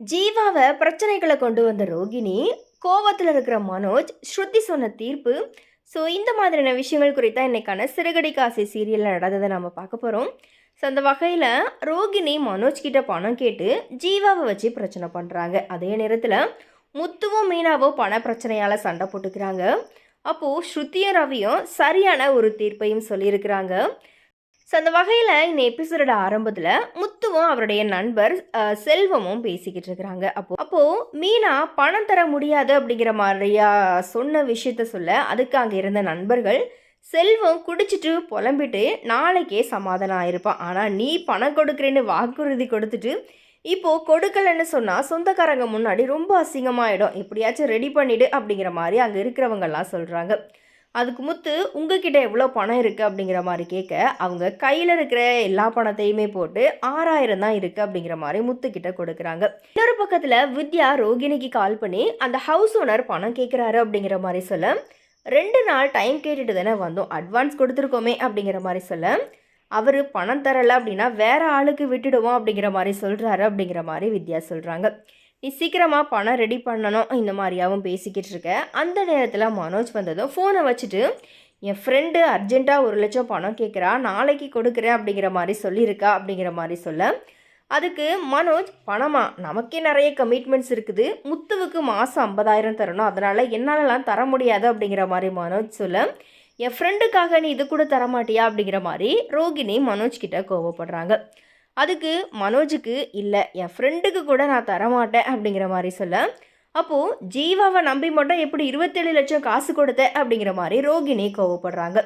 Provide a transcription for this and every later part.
ஜீவாவை பிரச்சனைகளை கொண்டு வந்த ரோகிணி கோவத்தில் இருக்கிற மனோஜ் ஸ்ருதி சொன்ன தீர்ப்பு. ஸோ இந்த மாதிரியான விஷயங்கள் குறித்தா இன்றைக்கான சிறுகடி காசி சீரியலில் நடந்ததை நம்ம பார்க்க போகிறோம் ஸோ அந்த வகையில் ரோகிணி மனோஜ் கிட்ட பணம் கேட்டு ஜீவாவை வச்சு பிரச்சனை பண்ணுறாங்க அதே நேரத்தில் முத்துவும் மீனாவும் பண பிரச்சனையால் சண்டை போட்டுக்கிறாங்க. அப்போது ஸ்ருதியும் ரவியும் சரியான ஒரு தீர்ப்பையும் சொல்லியிருக்கிறாங்க. ஸோ அந்த வகையில் இந்த எபிசோடோட ஆரம்பத்தில் முத்துவும் அவருடைய நண்பர் செல்வமும் பேசிக்கிட்டு இருக்கிறாங்க. அப்போ அப்போது மீனா பணம் தர முடியாது அப்படிங்கிற மாதிரியா சொன்ன விஷயத்த சொல்ல அதுக்கு அங்கே இருந்த நண்பர்கள் செல்வம் குடிச்சிட்டு புலம்பிட்டு நாளைக்கே சமாதானம் ஆயிருப்பான் ஆனால் நீ பணம் கொடுக்குறேன்னு வாக்குறுதி கொடுத்துட்டு இப்போது கொடுக்கலன்னு சொன்னால் சொந்தக்காரங்க முன்னாடி ரொம்ப அசிங்கமாயிடும். எப்படியாச்சும் ரெடி பண்ணிவிடு அப்படிங்கிற மாதிரி அங்கே இருக்கிறவங்கெல்லாம் சொல்கிறாங்க அதுக்கு முத்து உங்ககிட்ட எவ்வளோ பணம் இருக்குது அப்படிங்கிற மாதிரி கேட்க அவங்க கையில் இருக்கிற எல்லா பணத்தையுமே போட்டு ஆறாயிரம் தான் இருக்குது அப்படிங்கிற மாதிரி முத்துக்கிட்ட கொடுக்குறாங்க. இன்னொரு பக்கத்தில் வித்யா ரோகிணிக்கு கால் பண்ணி அந்த ஹவுஸ் ஓனர் பணம் கேட்குறாரு அப்படிங்கிற மாதிரி சொல்ல ரெண்டு நாள் டைம் கேட்டுட்டு தானே வந்தோம். அட்வான்ஸ் கொடுத்துருக்கோமே அப்படிங்கிற மாதிரி சொல்ல அவர் பணம் தரலை அப்படின்னா வேற ஆளுக்கு விட்டுடுவோம் அப்படிங்கிற மாதிரி சொல்கிறாரு அப்படிங்கிற மாதிரி வித்யா சொல்கிறாங்க நீ சீக்கிரமாக பணம் ரெடி பண்ணணும். இந்த மாதிரியாவும் பேசிக்கிட்டு இருக்க. அந்த நேரத்தில் மனோஜ் வந்ததும் ஃபோனை வச்சுட்டு என் ஃப்ரெண்டு அர்ஜெண்ட்டாக ஒரு லட்சம் பணம் கேட்குறா நாளைக்கு கொடுக்குறேன் அப்படிங்கிற மாதிரி சொல்லியிருக்கா அப்படிங்கிற மாதிரி சொல்ல. அதுக்கு மனோஜ் பணமா? நமக்கே நிறைய கமிட்மெண்ட்ஸ் இருக்குது. முத்துவுக்கு மாதம் ஐம்பதாயிரம் தரணும். அதனால் என்னாலலாம் தர முடியாது அப்படிங்கிற மாதிரி மனோஜ் சொல்ல. என் ஃப்ரெண்டுக்காக நீ இது கூட தர மாட்டியா அப்படிங்கிற மாதிரி ரோகிணி மனோஜ் கிட்ட கோவப்படுறாங்க. அதுக்கு மனோஜுக்கு இல்லை என் ஃப்ரெண்டுக்கு கூட நான் தரமாட்டேன் அப்படிங்கிற மாதிரி சொல்ல. அப்போது ஜீவாவை நம்பி மட்டும் எப்படி இருபத்தேழு லட்சம் காசு கொடுத்த அப்படிங்கிற மாதிரி ரோகிணி கோவப்படுறாங்க.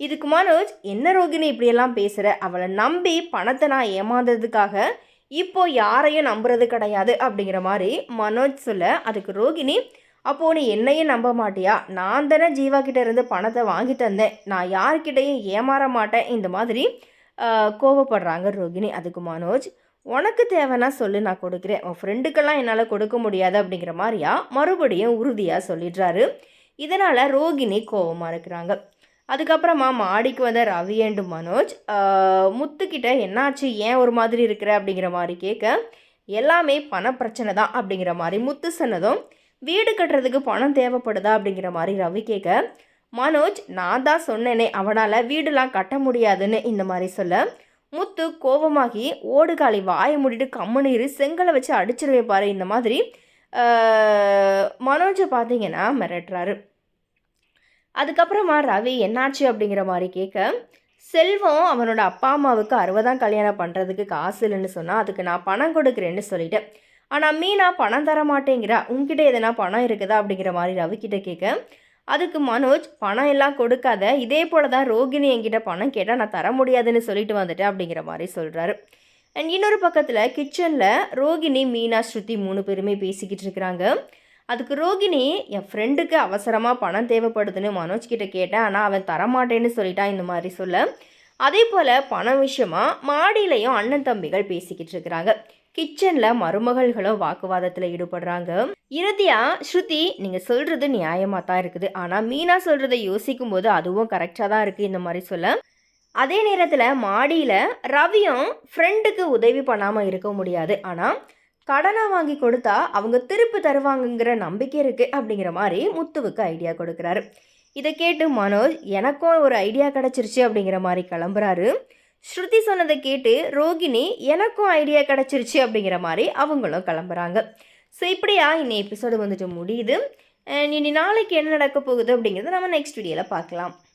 இதுக்கு மனோஜ் என்ன ரோகிணி இப்படியெல்லாம் பேசுகிற அவளை நம்பி பணத்தை நான் ஏமாந்ததுக்காக இப்போ யாரையும் நம்புறது கிடையாது அப்படிங்கிற மாதிரி மனோஜ் சொல்ல. அதுக்கு ரோகிணி அப்போது நீ என்னையும் நம்ப மாட்டியா? நான் தானே ஜீவா கிட்ட இருந்து பணத்தை வாங்கி தந்தேன். நான் யார்கிட்டையும் ஏமாற மாட்டேன். இந்த மாதிரி கோவப்படுறாங்க ரோகிணி. அதுக்கு மனோஜ் உனக்கு தேவைன்னா சொல்லு நான் கொடுக்குறேன். உன் ஃப்ரெண்டுக்கெல்லாம் என்னால் கொடுக்க முடியாது அப்படிங்கிற மாதிரியா மறுபடியும் உறுதியாக சொல்லிடுறாரு. இதனால் ரோகிணி கோவமாக இருக்கிறாங்க. அதுக்கப்புறமா மாடிக்கு வந்த ரவி அண்டு மனோஜ் முத்துக்கிட்ட என்னாச்சு? ஏன் ஒரு மாதிரி இருக்கிற? அப்படிங்கிற மாதிரி கேட்க எல்லாமே பண பிரச்சனை தான் அப்படிங்கிற மாதிரி முத்து சொன்னதும் வீடு கட்டுறதுக்கு பணம் தேவைப்படுதா? அப்படிங்கிற மாதிரி ரவி கேட்க மனோஜ் நான் தான் சொன்னேனே அவனால் வீடுலாம் கட்ட முடியாதுன்னு இந்த மாதிரி சொல்ல. முத்து கோபமாகி ஓடுகாலி வாயை மூடிட்டு கம்முன்னு இரு செங்கலை வச்சு அடிச்சிருவே பாரு இந்த மாதிரி மனோஜை பார்த்தீங்கன்னா மிரட்டுறாரு. அதுக்கப்புறமா ரவி என்னாச்சு அப்படிங்கிற மாதிரி கேட்க செல்வம் அவனோட அப்பா அம்மாவுக்கு அறுபதாம் கல்யாணம் பண்ணுறதுக்கு காசு இல்லைன்னு சொன்னால் அதுக்கு நான் பணம் கொடுக்குறேன்னு சொல்லிட்டேன். ஆனால் மீனா பணம் தர மாட்டேங்கிறா உங்ககிட்ட எதனா பணம் இருக்குதா அப்படிங்கிற மாதிரி ரவி கிட்ட கேட்க அதுக்கு மனோஜ் பணம் எல்லாம் கொடுக்காத இதே போல தான் ரோகிணி என்கிட்ட பணம் கேட்டால் நான் தர முடியாதுன்னு சொல்லிட்டு வந்துட்டேன் அப்படிங்கிற மாதிரி சொல்கிறாரு அண்ட் இன்னொரு பக்கத்தில் கிச்சனில் ரோகிணி மீனா ஸ்ருதி மூணு பேருமே பேசிக்கிட்டு இருக்கிறாங்க. அதுக்கு ரோகிணி என் ஃப்ரெண்டுக்கு அவசரமாக பணம் தேவைப்படுதுன்னு மனோஜ் கிட்ட கேட்டேன். ஆனால் அவன் தரமாட்டேன்னு சொல்லிட்டான் இந்த மாதிரி சொல்ல. அதே போல் பணம் விஷயமா மாடியிலையும் அண்ணன் தம்பிகள் பேசிக்கிட்டு இருக்கிறாங்க. கிச்சனில் மருமகள்களும் வாக்குவாதத்தில் ஈடுபடுறாங்க. இறுதியா ஸ்ருதி நீங்கள் சொல்கிறது நியாயமாக தான் இருக்குது. ஆனால் மீனா சொல்கிறத யோசிக்கும் போது அதுவும் கரெக்டாக தான் இருக்குது இந்த மாதிரி சொல்ல. அதே நேரத்தில் மாடியில் ரவியும் ஃப்ரெண்டுக்கு உதவி பண்ணாமல் இருக்க முடியாது. ஆனால் கடனை வாங்கி கொடுத்தா அவங்க திருப்பி தருவாங்கங்கிற நம்பிக்கை இருக்குது அப்படிங்கிற மாதிரி முத்துவுக்கு ஐடியா கொடுக்குறாரு. இதை கேட்டு மனோஜ் எனக்கும் ஒரு ஐடியா கிடச்சிருச்சு அப்படிங்கிற மாதிரி கிளம்புறாரு. ஸ்ருதி சொன்னதை கேட்டு ரோகிணி எனக்கும் ஐடியா கிடச்சிருச்சு அப்படிங்கிற மாதிரி அவங்களும் கிளம்புறாங்க. ஸோ இப்படியா இன்னி எபிசோடு வந்துட்டு முடியுது. And இனி நாளைக்கு என்ன நடக்க போகுது அப்படிங்கிறத நம்ம நெக்ஸ்ட் வீடியோவில் பார்க்கலாம்.